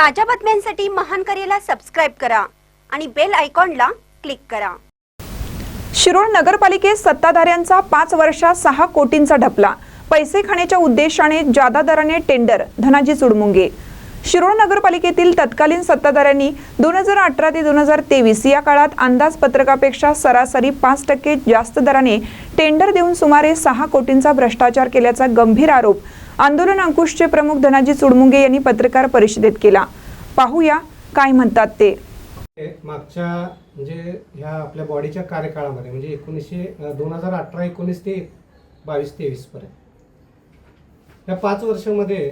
ताज्या बातम्यांसाठी महान करेला सबस्क्राईब करा आणि बेल आयकॉनला क्लिक करा. शिरोळ नगरपालिकेत सत्ताधाऱ्यांचा पाच वर्षात सहा कोटींचा ढपला. पैसे खाण्याच्या उद्देशाने जादा दराने टेंडर धनाजी चुडमुंगे. शिरोळ नगरपालिकेतील तत्कालीन सत्ताधाऱ्यांनी दोन हजार अठरा ते दोन हजार तेवीस या काळात अंदाजपत्रकापेक्षा सरासरी पाच टक्के जास्त दराने टेंडर देऊन सुमारे सहा कोटींचा भ्रष्टाचार केल्याचा गंभीर आरोप आंदोलन अंकुशचे प्रमुख धनाजी चुडमुंगे यांनी पत्रकार परिषदेत केला. पाहूया काय म्हणतात ते. मागच्या म्हणजे ह्या आपल्या बॉडीच्या कार्यकाळामध्ये म्हणजे एकोणीसशे दोन हजार अठरा एकोणीस ते बावीस तेवीस पर्यंत. या पाच वर्षामध्ये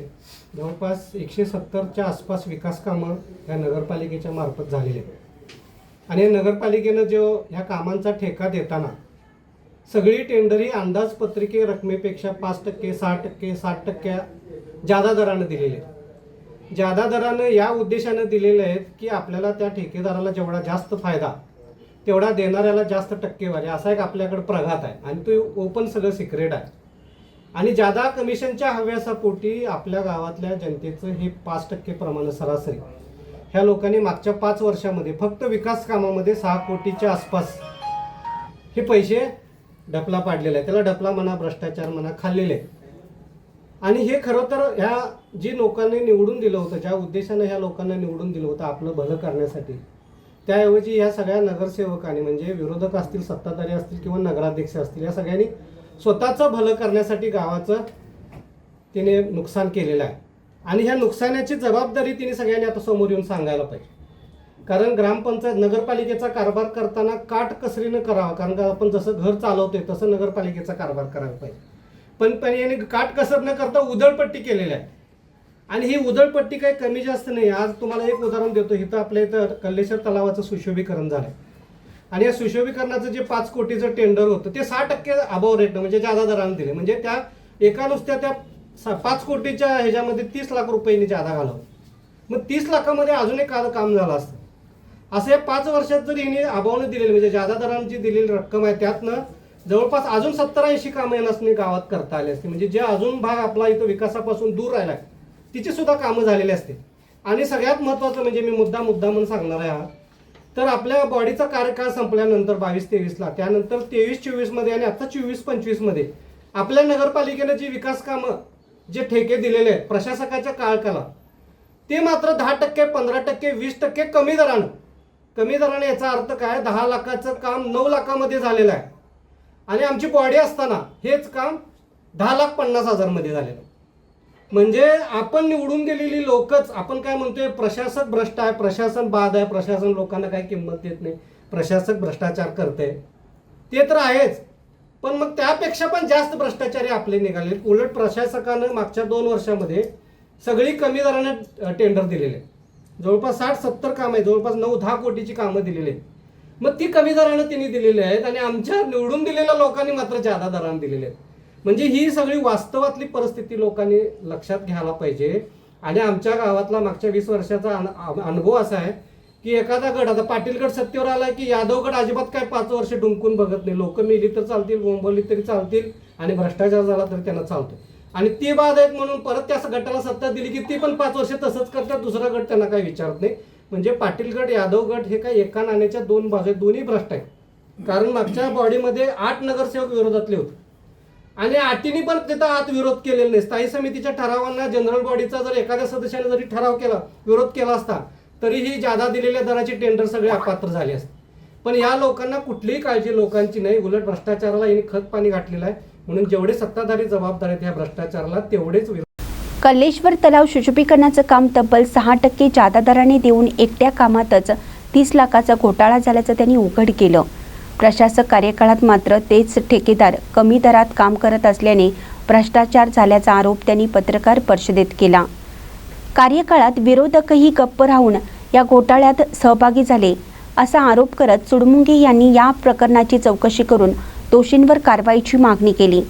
जवळपास एकशे सत्तरच्या आसपास विकास कामं या नगरपालिकेच्या मार्फत झालेली आहेत. आणि या नगरपालिकेनं जो ह्या कामांचा ठेका देताना सगळी टेंडर ही अंदाजपत्रिके रकमेपेक्षा पाच टक्के सहा टक्के साठ टक्क्या जादा दरानं दिलेले आहेत. जादा दरानं या उद्देशानं दिलेले आहेत की आपल्याला त्या ठेकेदाराला जेवढा जास्त फायदा तेवढा देणाऱ्याला जास्त टक्केवारी असा एक आपल्याकडे प्रघात आहे आणि तो ओपन सगळं सिक्रेट आहे. आणि जादा कमिशनच्या हव्यासापोटी आपल्या गावातल्या जनतेचं हे पाच टक्के प्रमाण सरासरी. ह्या लोकांनी मागच्या पाच वर्षामध्ये फक्त विकास कामामध्ये सहा कोटीच्या आसपास हे पैसे डपला पाडलेला आहे. त्याला डपला म्हणा भ्रष्टाचार म्हणा खाल्लेले आहे आणि हे खरं तर ह्या जी लोकांनी निवडून दिलं होतं ज्या उद्देशानं ह्या लोकांना निवडून दिलं होतं आपलं भलं करण्यासाठी त्याऐवजी ह्या सगळ्या नगरसेवकांनी म्हणजे विरोधक असतील सत्ताधारी असतील किंवा नगराध्यक्ष असतील या सगळ्यांनी स्वतःचं भलं करण्यासाठी गावाचं तिने नुकसान केलेलं आहे. आणि ह्या नुकसानाची जबाबदारी तिने सगळ्यांनी आता समोर येऊन सांगायला पाहिजे. कारण ग्रामपंचायत नगरपालिकेचा कारभार करताना काटकसरीनं करावा. कारण का आपण जसं घर चालवतोय तसं नगरपालिकेचा कारभार करायला पाहिजे. पण पण याने काटकसर न करता उधळपट्टी केलेली आहे. आणि ही उधळपट्टी काही कमी जास्त नाही. आज तुम्हाला एक उदाहरण देतो. इथं आपल्या इथं कल्लेश्वर तलावाचं सुशोभीकरण झालं आणि या सुशोभीकरणाचं जे पाच कोटीचं टेंडर होतं ते सहा टक्के अभाव रेटनं म्हणजे जादा दरानं दिले. म्हणजे त्या एका नुसत्या त्या सा- पाच कोटीच्या ह्याच्यामध्ये तीस लाख रुपयांनी जादा घालवलं. मग तीस लाखामध्ये अजून एक काम झालं असतं? असं या पाच वर्षात जर हिने अभावने दिलेली म्हणजे जादा दरांची दिलेली रक्कम आहे त्यातनं जवळपास अजून सत्तर ऐंशी कामं यांना गावात करता आली असते. म्हणजे जे अजून भाग आपला इथं विकासापासून दूर राहिला आहे तिची सुद्धा कामं झालेली असते. आणि सगळ्यात महत्त्वाचं म्हणजे मी मुद्दा मुद्दा म्हणून सांगणार आहे हा. तर आपल्या बॉडीचा कार्यकाळ संपल्यानंतर बावीस तेवीसला त्यानंतर तेवीस चोवीसमध्ये आणि आता चोवीस पंचवीसमध्ये आपल्या नगरपालिकेनं जी विकास कामं जे ठेके दिलेले आहेत प्रशासकाच्या काळकाला ते मात्र दहा टक्के पंधरा टक्के वीस टक्के कमी दरानं कमी दराने याचा अर्थ काय? दहा लाखाचं काम नऊ लाखामध्ये झालेलं आहे. आणि आमची बॉडी असताना हेच काम दहा लाख पन्नास हजारमध्ये झालेलं आहे. म्हणजे आपण निवडून दिलेली लोकच आपण काय म्हणतोय प्रशासक भ्रष्ट आहे प्रशासन बाद आहे प्रशासन लोकांना काही किंमत देत नाही प्रशासक भ्रष्टाचार करते ते तर आहेच पण मग त्यापेक्षा पण जास्त भ्रष्टाचारी आपले निघाले उलट प्रशासकानं मागच्या दोन वर्षामध्ये सगळी कमी दराने टेंडर दिलेले जवळपास साठ सत्तर कामं आहे जवळपास नऊ दहा कोटीची कामं दिलेली आहेत. मग ती कमी दरानं त्यांनी दिलेली आहेत आणि आमच्या निवडून दिलेल्या लोकांनी मात्र जादा दराने दिलेले आहेत. म्हणजे ही सगळी वास्तवातली परिस्थिती लोकांनी लक्षात घ्यायला पाहिजे. आणि आमच्या गावातला मागच्या वीस वर्षाचा अनुभव असा आहे की एखादा गट आता पाटीलगड सत्तेवर आला की यादवगड अजिबात काय पाच वर्ष डुंकून बघत नाही. लोक मेली तर चालतील बोंबवली तरी चालतील आणि भ्रष्टाचार झाला तरी त्यांना चालतो आणि ते बाद आहेत म्हणून परत त्या गटाला सत्ता दिली की ती पण पाच वर्ष तसंच करतात दुसरा गट त्यांना काही विचारत नाही. म्हणजे पाटील गट यादव गट हे काय एका नाण्याच्या दोन बाजू आहेत, दोन्ही भ्रष्ट आहेत. कारण मागच्या बॉडीमध्ये आठ नगरसेवक विरोधातले होते. आणि आटीने पण तिथं आत विरोध केलेला नाही. स्थायी समितीच्या ठरावांना जनरल बॉडीचा जर एखाद्या सदस्याने जरी ठराव केला विरोध केला असता तरीही जादा दिलेल्या दराची टेंडर सगळे अपात्र झाले असते. पण या लोकांना कुठलीही काळजी लोकांची नाही. उलट भ्रष्टाचाराला यांनी खत पाणी घातलेलं आहे. म्हणून जेवढे सत्ताधारी जबाबदार आहेत ह्या भ्रष्टाचाराला तेवढेच कल्लेश्वर तलाव सुशोभीकरणाचं काम तब्बल सहा टक्के जादा दराने देऊन एकट्या कामातच तीस लाखाचा घोटाळा झाल्याचं त्यांनी उघड केलं. प्रशासक कार्यकाळात मात्र तेच ठेकेदार कमी दरात काम करत असल्याने भ्रष्टाचार झाल्याचा आरोप त्यांनी पत्रकार परिषदेत केला. कार्यकाळात विरोधकही गप्प राहून या घोटाळ्यात सहभागी झाले असा आरोप करत चुडमुंगे यांनी या प्रकरणाची चौकशी करून दोषींवर कारवाईची मागणी केली.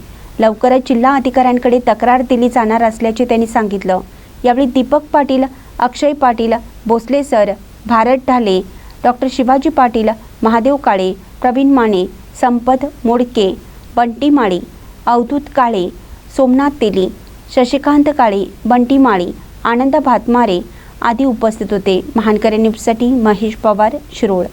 लवकरच जिल्हा अधिकाऱ्यांकडे तक्रार दिली जाणार असल्याचे त्यांनी सांगितलं. यावेळी दीपक पाटील अक्षय पाटील भोसले सर भारत ढाले डॉक्टर शिवाजी पाटील महादेव काळे प्रवीण माने संपत मोडके बंटी माळी अवधूत काळे सोमनाथ तेली शशिकांत काळे बंटी माळी आनंद भातमारे आदी उपस्थित होते. महानकरी न्यूजसाठी महेश पवार शिरोळ.